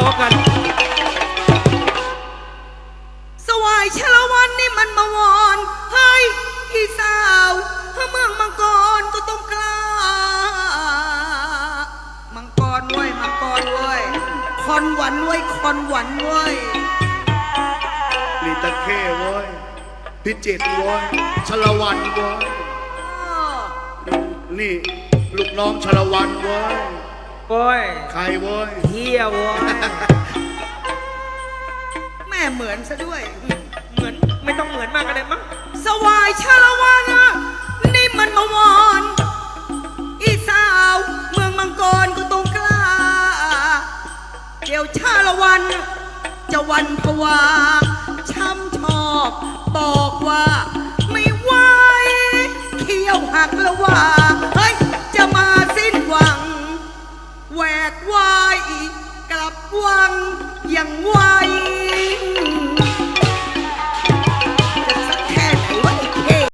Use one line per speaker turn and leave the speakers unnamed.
ร้กัน สวายชลวันนี่มันมาวอนเฮ้ยพี่สาวถ้าเมืองมังกรก็ต้องกล้า มังกรเว้ยมังกรเว้ยคอนหวันเว้ยคอนหวันเว้ย
ลีตะเค้เว้ยพิจิตรเว้ยชลวันเว้ย
อ้
นี่ ลูกน้องชลวันเว้ย
โอ้ย
ใครเว้ย
เฮียโว้ย
แม่เหมือนซะด้วย
เหมือนไม่ต้องเหมือนมากก็ได้มั้ง
สวายชาละวันอะนี่มันมาวอนอีสาวเมืองมังกรก็ต้องกล้า เดี๋ยวชาละวัน จะหวันผวาช้ำชอบ บอกว่า ไม่ไหวเขี้ยวหักแล้วว่า กวายกลับวังอย่างไว